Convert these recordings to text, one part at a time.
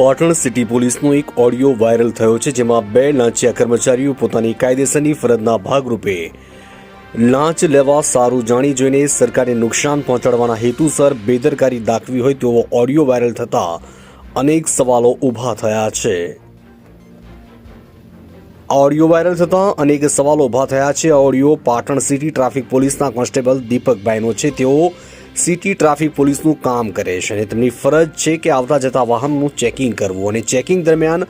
Patan city પોલીસનો એક audio viral થયો છે, જેમાં બે લાંચિયા કર્મચારીઓ પોતાની કાયદેસરની ફરજના ભાગરૂપે લાંચ લેવા સારું જાણી જોઈને સરકારને નુકસાન પહોંચાડવાના હેતુસર બેદરકારી દાખવી હોય તેવો ઓડિયો વાયરલ થતા અનેક સવાલો ઊભા થયા છે. ઓડિયો વાયરલ થતા અનેક સવાલો ઊભા થયા છે. ઓડિયો પાટણ સિટી ટ્રાફિક પોલીસના કોન્સ્ટેબલ દીપકભાઈનો છે. તેઓ સિટી ટ્રાફિક પોલીસનું કામ કરે છે અને તેમની ફરજ છે કે આવતા જતા વાહનનું ચેકિંગ કરવું અને ચેકિંગ દરમિયાન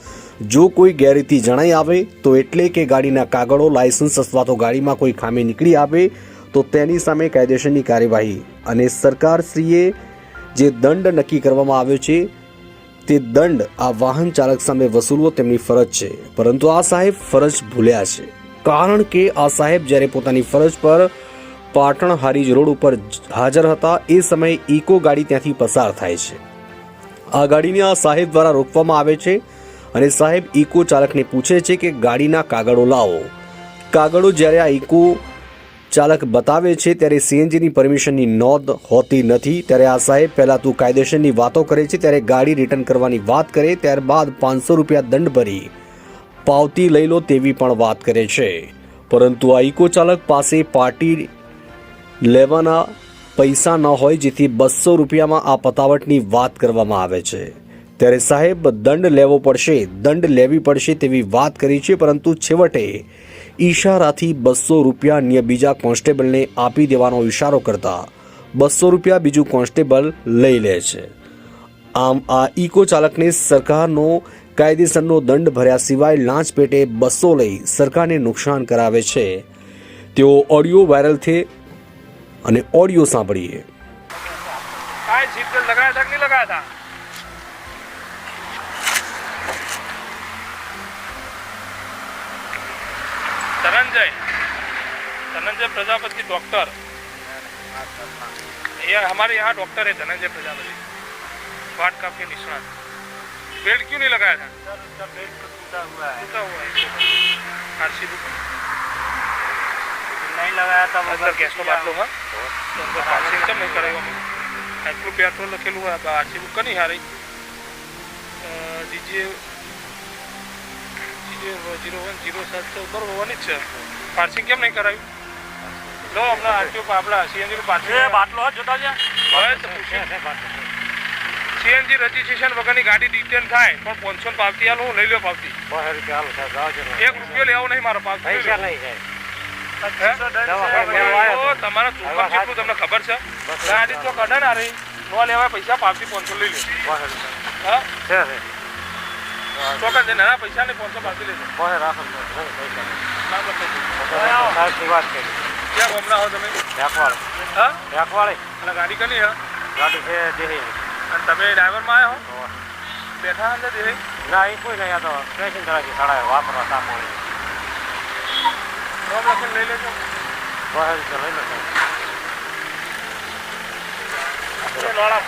જો કોઈ ગેરરીતિ જણાઈ આવે, તો એટલે કે ગાડીના કાગળો, લાયસન્સ અથવા તો ગાડીમાં કોઈ ખામી નીકળી આવે, તો તેની સામે કાયદેસરની કાર્યવાહી અને સરકારશ્રીએ જે દંડ નક્કી કરવામાં આવ્યો છે, તે દંડ આ વાહન ચાલક સામે વસૂલવો તેમની ફરજ છે. પરંતુ આ સાહેબ ફરજ ભૂલ્યા છે. કારણ કે આ સાહેબ જ્યારે પોતાની ફરજ પર પાટણ હારીજ રોડ ઉપર હાજર હતા. એ સમયે ઇકો ગાડી ત્યાંથી પસાર થાય છે. આ ગાડીને આ સાહેબ દ્વારા રોકવામાં આવે છે અને સાહેબ ઇકો ચાલકને પૂછે છે કે ગાડીના કાગળો લાવો. કાગળો જ્યારે આ ઇકો ચાલક બતાવે છે ત્યારે સીએનજીની પરમિશનની નોંધ હોતી નથી. ત્યારે આ સાહેબ પહેલાં તું કાયદેસરની વાતો કરે છે, ત્યારે ગાડી રિટર્ન કરવાની વાત કરે, ત્યારબાદ પાંચસો રૂપિયા દંડ ભરી પાવતી લઈ લો તેવી પણ વાત કરે છે. પરંતુ આ ઇકો ચાલક પાસે પાર્ટી લેવાના પૈસા ન હોય જેથી બસો રૂપિયામાં આ પતાવટની વાત કરવામાં આવે છે. ત્યારે સાહેબ, દંડ લેવો પડશે, દંડ લેવી પડશે તેવી વાત કરી છે, પરંતુ છેવટે ઈશારાથી બસો રૂપિયા અન્ય બીજા કોન્સ્ટેબલને આપી દેવાનો ઈશારો કરતા બસો રૂપિયા બીજું કોન્સ્ટેબલ લઈ લે છે. આમ આ ઇકો ચાલકને સરકારનો કાયદેસરનો દંડ ભર્યા સિવાય લાંચ પેટે બસો લઈ સરકારને નુકસાન કરાવે છે. તેઓ ઓડિયો વાયરલ છે અને ઓડિયો સાંભળીએ काय सीट बेल्ट लगाया था कि नहीं लगाया था धनंजय धनंजय प्रजापति डॉक्टर ये हमारे यहाँ डॉक्टर है धनंजय प्रजापति वाट का के निष्णात बेल्ट क्यों नहीं लगाया था सर उसका बेल्ट तो टूटा हुआ है टूटा हुआ है आरसी बुक नहीं लगाया था अंदर गैस को बांट लूंगा तो अंदर पासिंग कम नहीं करेगा એટલું પેટ્રોલ લખેલું હોય આરસી બુક કની હારી ડીજે જીરો વન જીરો સાત તો બરોબર વન જ છે પાર્સિંગ કેમ નહીં કરાવ્યું લો હમણાં આરટીઓ આપણા સીએનજી નું પાર્સિંગ બાટલો જોતા છે હવે તો સીએનજી રજીસ્ટ્રેશન વગરની ગાડી ડિટેન થાય પણ પાંચસો પાવતી આલો હું લઈ લો પાવતી બહુ રૂપિયા હાલો સાહેબ જાઓ જરા. એક રૂપિયો લેવો નહીં મારો પાવતી પૈસા નહીં સાહેબ હે? દવા ઓ, તમારા તમને ખબર છે ગાડી તો કઢે ના રહી નો લેવાય પૈસા પાવતી પાંચસો લઈ લે હા છે છે નાના પૈસા ને પાંચસો પાવતી લેજો ક્યાં ગામના હો તમે રાખવાળી હા રાખવાળી અને ગાડી કની હે ગાડી છે દેહી અને તમે ડ્રાઈવરમાં આવ્યા હો બેઠા અંદર દેહી ના એ કોઈ નહીં આ તો સ્ટેશન તરફથી સાડા વાપરવા તાપવાની નોમ લખીને લઈ લેજો બહુ રૂપિયા લઈ લો સાહેબ લોડા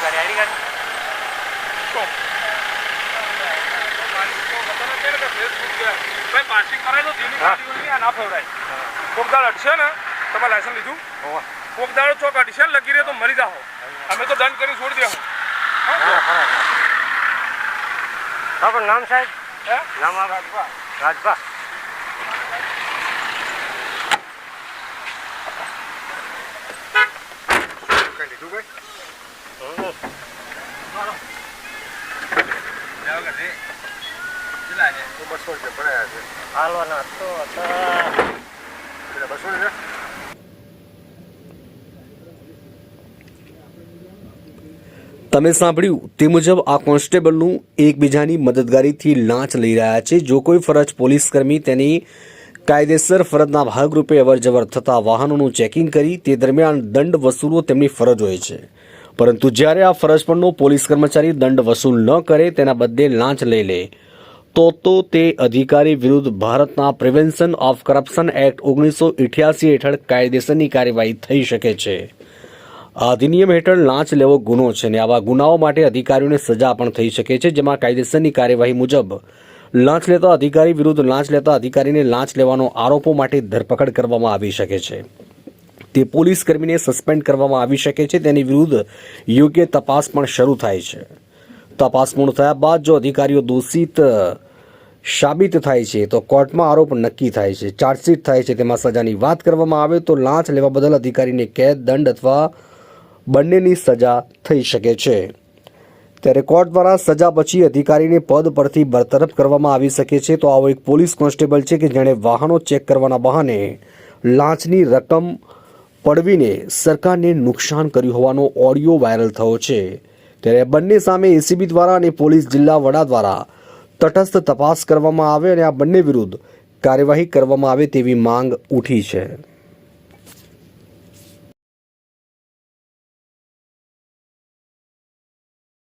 ગાડી આડી ગાડી ભાઈ તો ધીમી આ ના ફેવડાય કોક દાડ અડશે ને તમે લાયસન્સ લીધું? હોવા. કોક દાડો ચોક અડશે લગી રહે તો મરી જાઓ. અમે તો દંડ કરી છોડી હા? ખરા નામ સાહેબ? હે? નામ આવે રાજભા. હાલવાના તો. હતા. તમે સાંભળ્યું તે મુજબ આ કોન્સ્ટેબલનું એકબીજાની મદદગારીથી લાંચ લઈ રહ્યા છે. જો કોઈ ફરજ પોલીસકર્મી તેની કાયદેસર ફરજના ભાગરૂપે અવરજવર થતા વાહનોનું ચેકિંગ કરી તે દરમિયાન દંડ વસૂલવો તેમની ફરજ હોય છે. પરંતુ જ્યારે આ ફરજ પરનો પોલીસ કર્મચારી દંડ વસૂલ ન કરે તેના બદલે લાંચ લઈ લે. તો તો તે અધિકારી વિરુદ્ધ ભારતના પ્રિવેન્શન ઓફ કરપ્શન એક્ટ ઓગણીસો ઇઠ્યાસી હેઠળ કાયદેસરની કાર્યવાહી થઈ શકે છે. આ અધિનિયમ હેઠળ લાંચ લેવો ગુનો છે અને આવા ગુનાઓ માટે અધિકારીઓને સજા પણ થઈ શકે છે, જેમાં કાયદેસરની કાર્યવાહી મુજબ લાંચ લેતા અધિકારી વિરુદ્ધ લાંચ લેતા અધિકારીને લાંચ લેવાનો આરોપો માટે ધરપકડ કરવામાં આવી શકે છે. તે પોલીસ કર્મીને સસ્પેન્ડ કરવામાં આવી શકે છે, તેની વિરુદ્ધ યોગ્ય તપાસ પણ શરૂ થાય છે. તપાસ પૂર્ણ થયા બાદ જો અધિકારીઓ દોષિત સાબિત થાય છે. તો કોર્ટમાં આરોપ નક્કી થાય છે. ચાર્જશીટ થાય છે. તેમાં સજાની વાત કરવામાં આવે તો લાંચ લેવા બદલ અધિકારીને કેદ, દંડ અથવા બંનેની સજા થઈ શકે છે. ત્યારે કોર્ટ દ્વારા સજા પછી અધિકારીને પદ પરથી બરતરફ કરવામાં આવી શકે છે. તો આવો એક પોલીસ કોન્સ્ટેબલ છે કે જેણે વાહનો ચેક કરવાના બહાને લાંચની રકમ પડવીને સરકારને નુકસાન કર્યું હોવાનો ઓડિયો વાયરલ થયો છે. ત્યારે બંને સામે એસીબી દ્વારા અને પોલીસ જિલ્લા વડા દ્વારા તટસ્થ તપાસ કરવામાં આવે અને આ બંને વિરુદ્ધ કાર્યવાહી કરવામાં આવે તેવી માંગ ઉઠી છે.